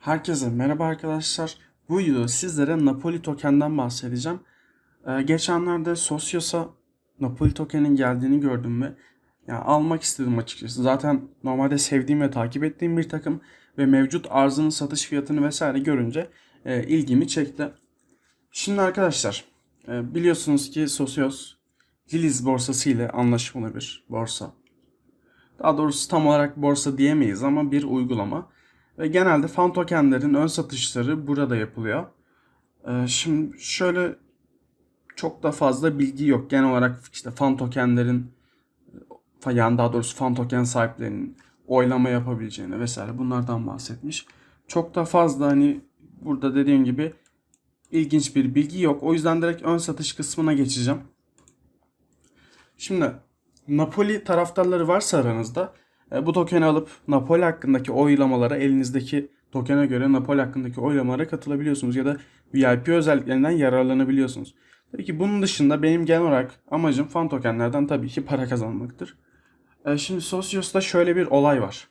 Herkese merhaba arkadaşlar. Bu videoda sizlere Napoli tokenden bahsedeceğim. Ee, geçenlerde Sosyos'a Napoli tokenin geldiğini gördüm ve yani almak istedim açıkçası. Zaten normalde sevdiğim ve takip ettiğim bir takım ve mevcut arzının satış fiyatını vesaire görünce e, ilgimi çekti. Şimdi arkadaşlar e, biliyorsunuz ki Sosyos Liliz borsası ile anlaşmalı bir borsa. Daha doğrusu tam olarak borsa diyemeyiz ama bir uygulama. Ve genelde fan tokenlerin ön satışları burada yapılıyor. Ee, şimdi şöyle çok da fazla bilgi yok. Genel olarak işte fan tokenlerin yani daha doğrusu fan token sahiplerinin oylama yapabileceğini vesaire bunlardan bahsetmiş. Çok da fazla hani burada dediğim gibi ilginç bir bilgi yok. O yüzden direkt ön satış kısmına geçeceğim. Şimdi Napoli taraftarları varsa aranızda bu tokeni alıp Napoli hakkındaki oylamalara elinizdeki tokene göre Napoli hakkındaki oylamalara katılabiliyorsunuz ya da VIP özelliklerinden yararlanabiliyorsunuz. Tabii ki bunun dışında benim genel olarak amacım fan tokenlerden tabii ki para kazanmaktır. E, Şimdi Socios'ta şöyle bir olay var.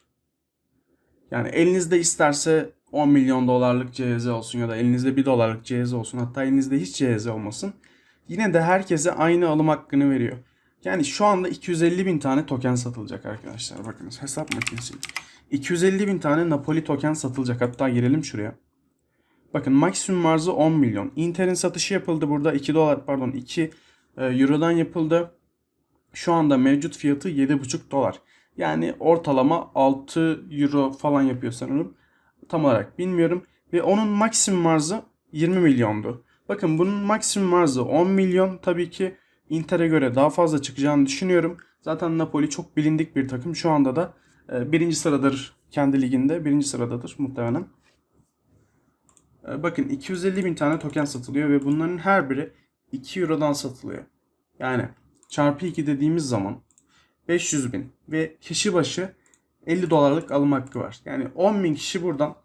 Yani elinizde isterse 10 milyon dolarlık CZ olsun ya da elinizde 1 dolarlık CZ olsun hatta elinizde hiç CZ olmasın. Yine de herkese aynı alım hakkını veriyor. Yani şu anda 250 bin tane token satılacak arkadaşlar. Bakınız hesap makinesi. 250 bin tane Napoli token satılacak. Hatta girelim şuraya. Bakın maksimum arzı 10 milyon. Inter'in satışı yapıldı burada 2 dolar pardon 2 e, Euro'dan yapıldı. Şu anda mevcut fiyatı 7,5 dolar. Yani ortalama 6 Euro falan yapıyor sanırım. Tam olarak bilmiyorum. Ve onun maksimum arzı 20 milyondu. Bakın bunun maksimum arzı 10 milyon. Tabii ki Inter'e göre daha fazla çıkacağını düşünüyorum. Zaten Napoli çok bilindik bir takım. Şu anda da e, birinci sıradır kendi liginde. Birinci sıradadır muhtemelen. E, bakın 250 bin tane token satılıyor ve bunların her biri 2 Euro'dan satılıyor. Yani çarpı 2 dediğimiz zaman 500 bin ve kişi başı 50 dolarlık alım hakkı var. Yani 10 bin kişi buradan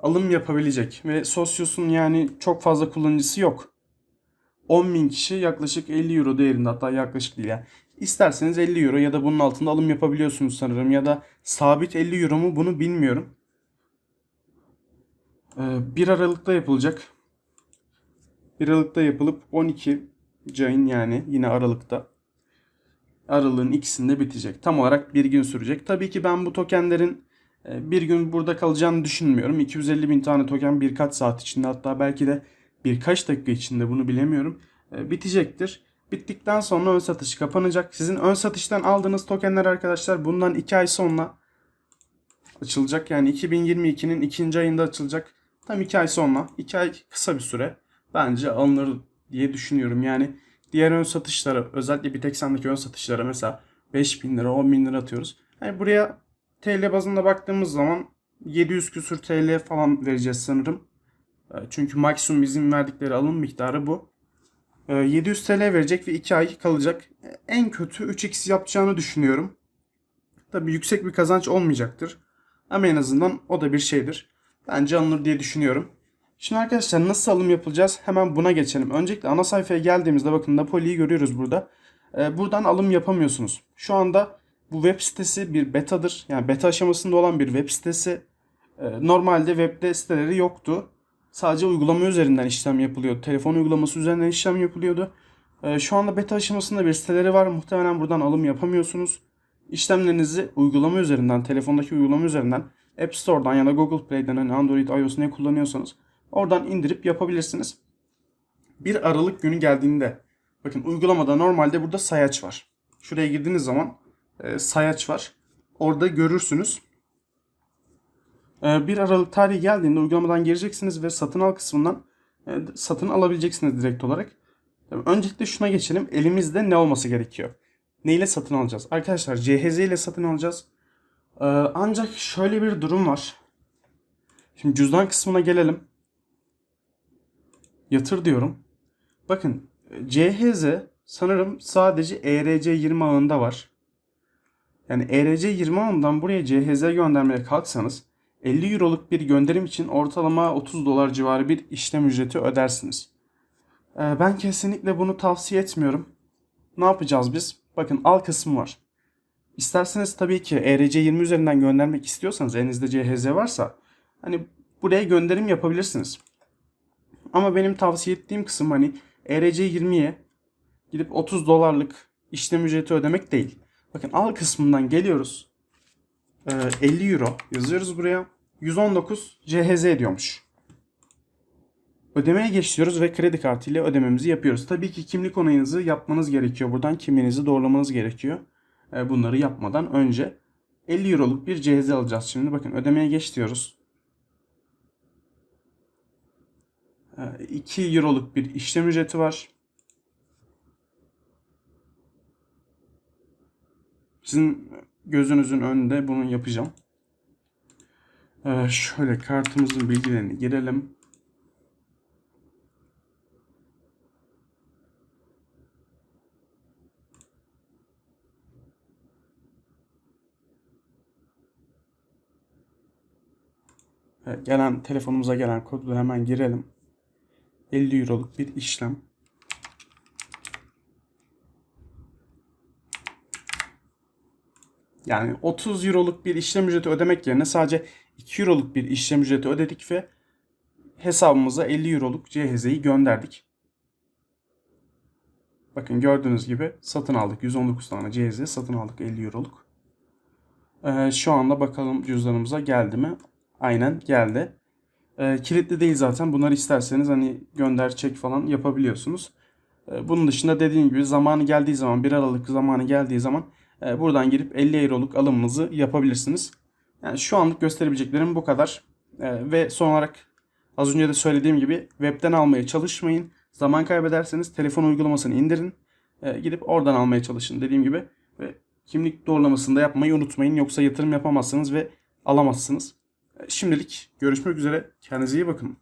alım yapabilecek ve Socios'un yani çok fazla kullanıcısı yok. 10 bin kişi yaklaşık 50 euro değerinde hatta yaklaşık değil yani. İsterseniz 50 euro ya da bunun altında alım yapabiliyorsunuz sanırım ya da sabit 50 euro mu bunu bilmiyorum. Ee, 1 Aralık'ta yapılacak. 1 Aralık'ta yapılıp 12 ayın yani yine Aralık'ta Aralığın ikisinde bitecek. Tam olarak bir gün sürecek. Tabii ki ben bu tokenlerin e, bir gün burada kalacağını düşünmüyorum. 250 bin tane token birkaç saat içinde hatta belki de birkaç dakika içinde bunu bilemiyorum. E, bitecektir. Bittikten sonra ön satış kapanacak. Sizin ön satıştan aldığınız tokenler arkadaşlar bundan 2 ay sonra açılacak. Yani 2022'nin ikinci ayında açılacak. Tam 2 ay sonra. 2 ay kısa bir süre. Bence alınır diye düşünüyorum. Yani diğer ön satışlara özellikle bir tek sendeki ön satışlara mesela 5000 lira 10 bin lira atıyoruz. Yani buraya TL bazında baktığımız zaman 700 küsür TL falan vereceğiz sanırım. E, Çünkü maksimum bizim verdikleri alım miktarı bu. E, 700 TL verecek ve 2 ay kalacak. E, En kötü 3x yapacağını düşünüyorum. Tabii yüksek bir kazanç olmayacaktır. Ama en azından o da bir şeydir. Bence alınır diye düşünüyorum. Şimdi arkadaşlar nasıl alım yapılacağız? Hemen buna geçelim. Öncelikle ana sayfaya geldiğimizde bakın Napoli'yi görüyoruz burada. Buradan alım yapamıyorsunuz. Şu anda bu web sitesi bir betadır. Yani beta aşamasında olan bir web sitesi. Normalde webde siteleri yoktu. Sadece uygulama üzerinden işlem yapılıyordu. Telefon uygulaması üzerinden işlem yapılıyordu. Ee, şu anda beta aşamasında bir siteleri var. Muhtemelen buradan alım yapamıyorsunuz. İşlemlerinizi uygulama üzerinden, telefondaki uygulama üzerinden App Store'dan ya da Google Play'den hani Android, iOS ne kullanıyorsanız oradan indirip yapabilirsiniz. Bir Aralık günü geldiğinde bakın uygulamada normalde burada sayaç var. Şuraya girdiğiniz zaman e, sayaç var. Orada görürsünüz. E, 1 Aralık tarihi geldiğinde uygulamadan gireceksiniz ve satın al kısmından e, satın alabileceksiniz direkt olarak. Öncelikle şuna geçelim. Elimizde ne olması gerekiyor? Ne ile satın alacağız? Arkadaşlar CHZ ile satın alacağız. Ee, ancak şöyle bir durum var. Şimdi cüzdan kısmına gelelim. Yatır diyorum. Bakın CHZ sanırım sadece ERC20 ağında var. Yani ERC20 ağından buraya CHZ göndermeye kalksanız 50 euroluk bir gönderim için ortalama 30 dolar civarı bir işlem ücreti ödersiniz. Ee, ben kesinlikle bunu tavsiye etmiyorum. Ne yapacağız biz? Bakın al kısmı var. İsterseniz tabii ki ERC20 üzerinden göndermek istiyorsanız elinizde CHZ varsa hani buraya gönderim yapabilirsiniz. Ama benim tavsiye ettiğim kısım hani ERC20'ye gidip 30 dolarlık işlem ücreti ödemek değil. Bakın al kısmından geliyoruz. Ee, 50 euro yazıyoruz buraya. 119 CHZ ediyormuş. Ödemeye geçiyoruz ve kredi kartı ile ödememizi yapıyoruz. Tabii ki kimlik onayınızı yapmanız gerekiyor. Buradan kimliğinizi doğrulamanız gerekiyor. Ee, bunları yapmadan önce 50 euroluk bir CHZ alacağız şimdi. Bakın ödemeye geç diyoruz. Ee, 2 euroluk bir işlem ücreti var. Sizin gözünüzün önünde bunu yapacağım. Ee, şöyle kartımızın bilgilerini girelim. Gelen telefonumuza gelen kodu hemen girelim. 50 euroluk bir işlem. Yani 30 euroluk bir işlem ücreti ödemek yerine sadece 2 euroluk bir işlem ücreti ödedik ve hesabımıza 50 euroluk CHZ'yi gönderdik. Bakın gördüğünüz gibi satın aldık. 119 tane CHZ satın aldık 50 euroluk. Ee, şu anda bakalım cüzdanımıza geldi mi? Aynen geldi. Ee, kilitli değil zaten. Bunları isterseniz hani gönder çek falan yapabiliyorsunuz. Ee, bunun dışında dediğim gibi zamanı geldiği zaman 1 Aralık zamanı geldiği zaman buradan girip 50 euroluk alımınızı yapabilirsiniz. Yani şu anlık gösterebileceklerim bu kadar. Ee, ve son olarak az önce de söylediğim gibi webten almaya çalışmayın. Zaman kaybederseniz telefon uygulamasını indirin. Ee, gidip oradan almaya çalışın dediğim gibi. Ve kimlik doğrulamasını da yapmayı unutmayın. Yoksa yatırım yapamazsınız ve alamazsınız. Şimdilik görüşmek üzere. Kendinize iyi bakın.